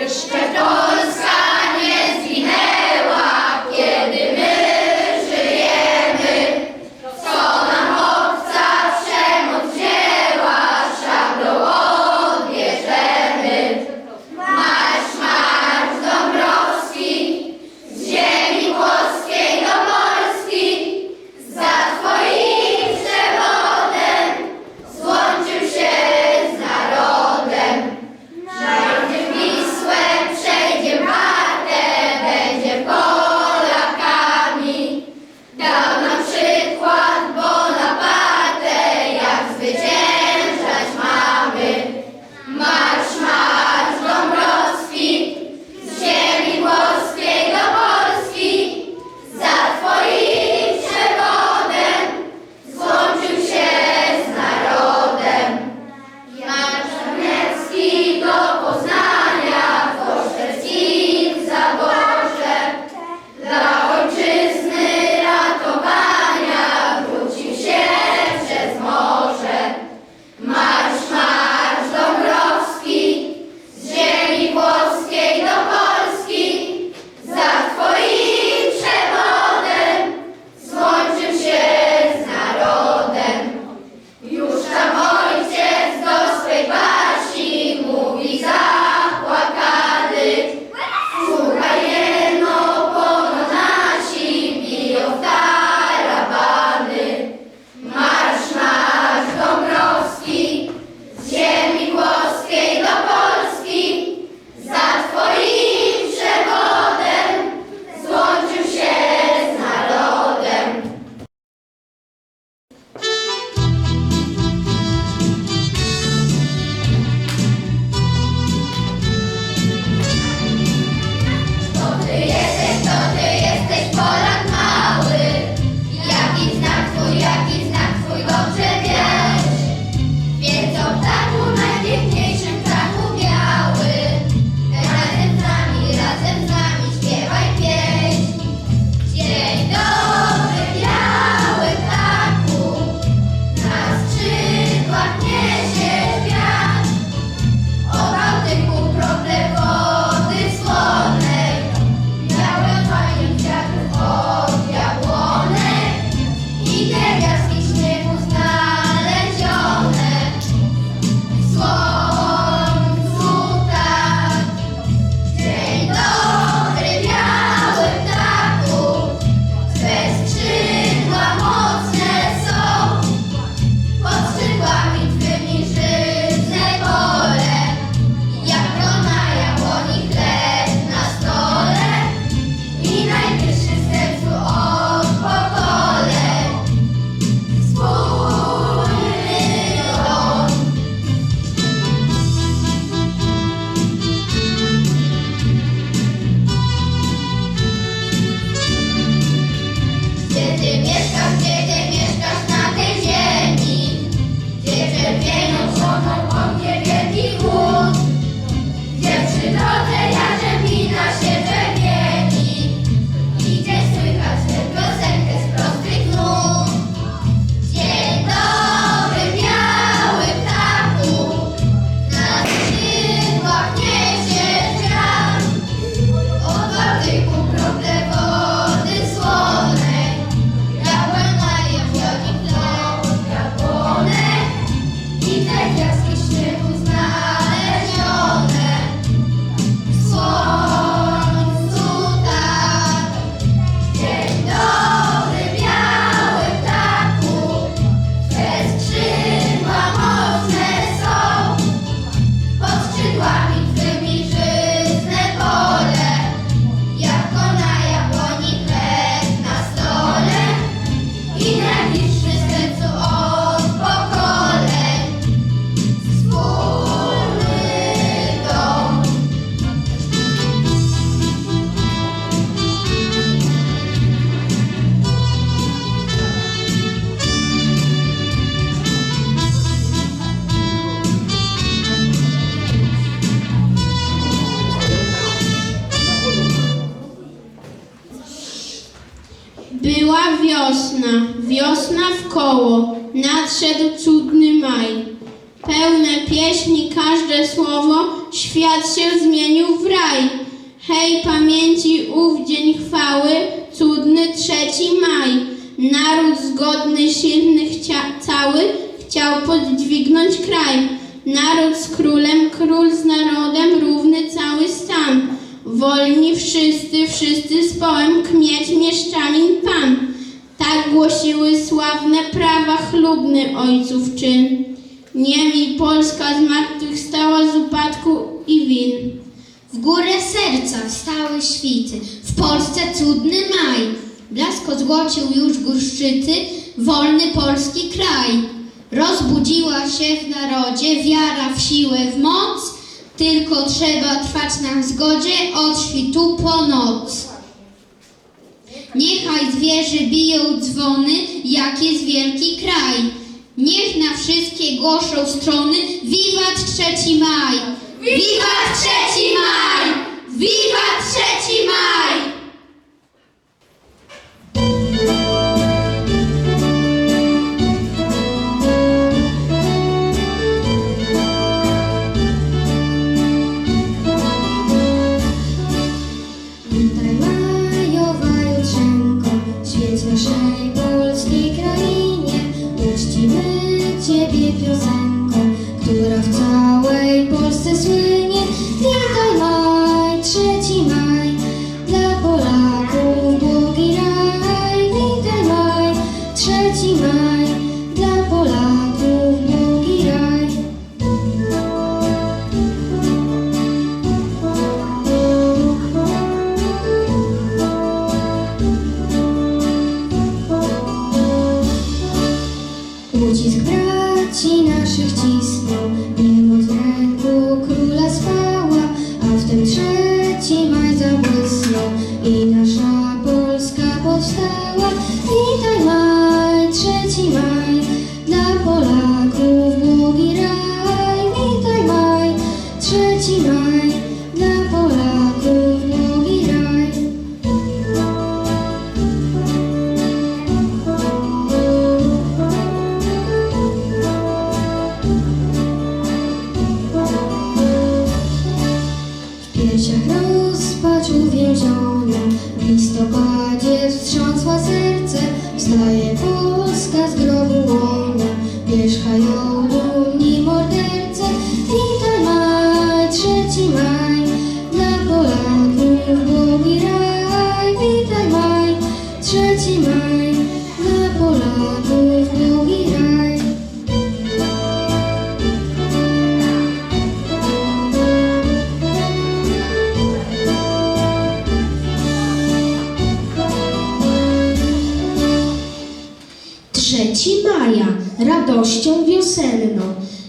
Jeszcze Polska wiosna, wiosna w koło, nadszedł cudny maj. Pełne pieśni każde słowo, świat się zmienił w raj. Hej, pamięci ów dzień chwały, cudny trzeci maj. Naród zgodny, silny, chcia- cały, chciał podźwignąć kraj. Naród z królem, król z narodem, równy cały stan. Wolni wszyscy, wszyscy z połem, kmieć mieszczanin pan. Tak głosiły sławne prawa, chlubny ojców czyn. Niem i Polska zmartwychwstała z upadku i win. W górę serca wstały świty, w Polsce cudny maj. Blask ozłocił już górszczyty, wolny polski kraj. Rozbudziła się w narodzie wiara w siłę, w moc, tylko trzeba trwać na zgodzie od świtu po noc. Niechaj z wieży biją dzwony, jak jest wielki kraj. Niech na wszystkie głoszą strony Wiwat trzeci maj! Wiwat trzeci maj! Wiwat trzeci maj!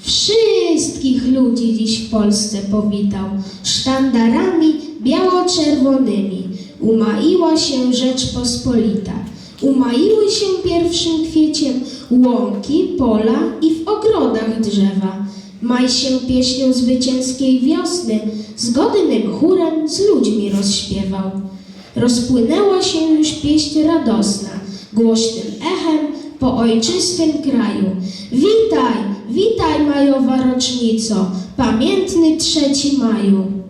Wszystkich ludzi dziś w Polsce powitał, sztandarami biało-czerwonymi. Umaiła się Rzeczpospolita, umaiły się pierwszym kwieciem łąki, pola i w ogrodach drzewa. Maj się pieśnią zwycięskiej wiosny, zgodnym chórem z ludźmi rozśpiewał. Rozpłynęła się już pieśń radosna, głośnym echem po ojczystym kraju. Witaj majowa rocznico, pamiętny trzeci maju.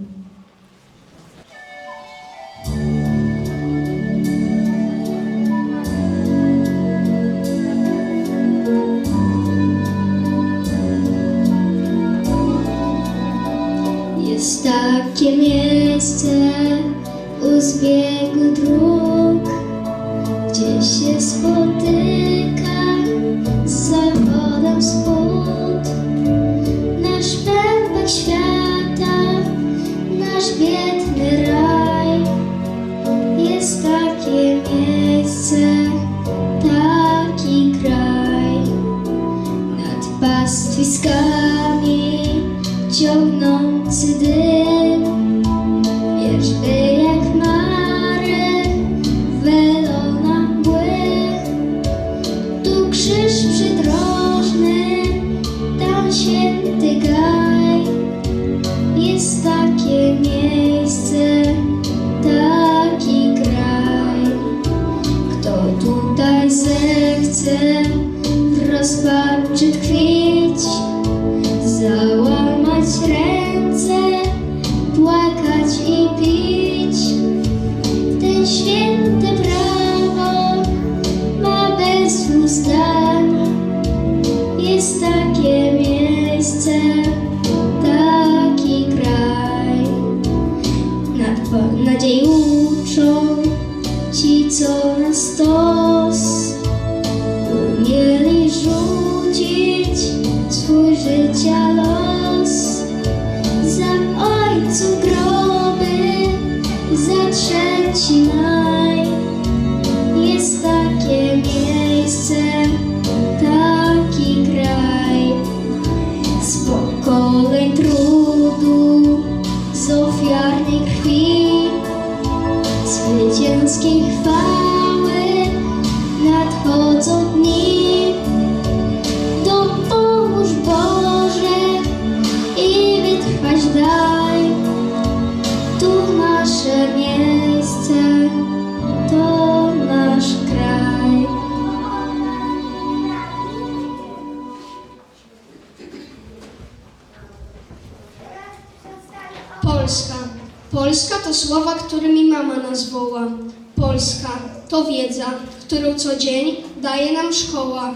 Polska to słowa, którymi mama nas woła. Polska to wiedza, którą co dzień daje nam szkoła.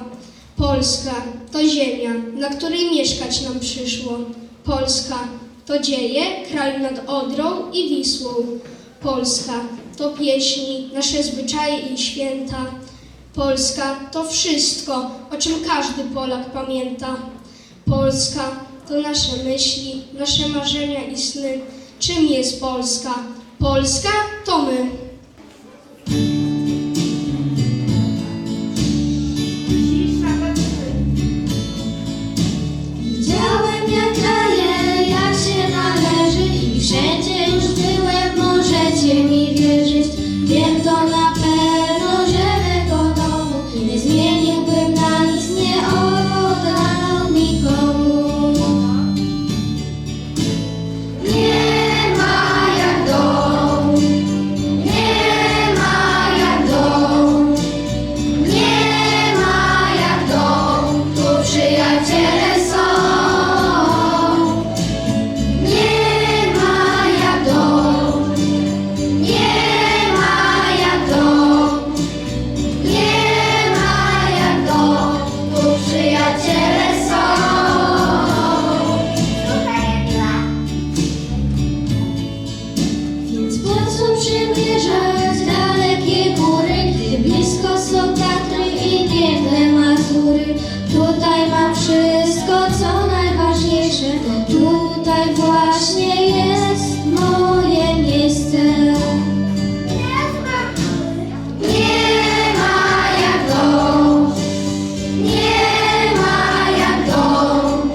Polska to ziemia, na której mieszkać nam przyszło. Polska to dzieje kraju nad Odrą i Wisłą. Polska to pieśni, nasze zwyczaje i święta. Polska to wszystko, o czym każdy Polak pamięta. Polska to nasze myśli, nasze marzenia i sny. Czym jest Polska? Polska to my. Przymierzać dalekie góry, gdy blisko są Tatry i piękne Mazury? Tutaj mam wszystko, co najważniejsze, tutaj właśnie jest moje miejsce. Nie ma jak dom, nie ma jak dom,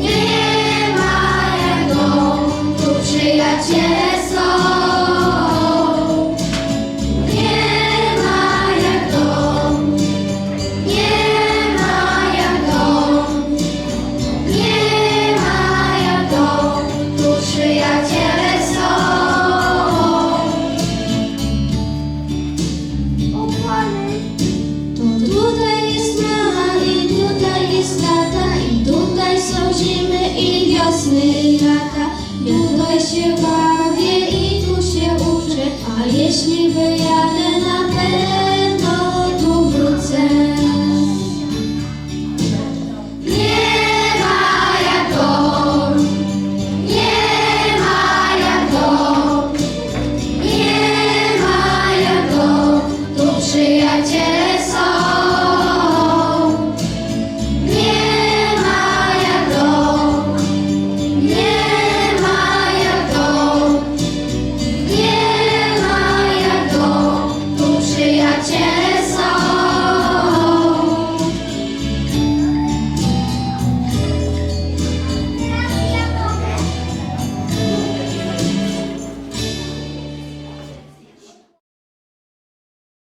nie ma jak dom, tu przyjaciele są.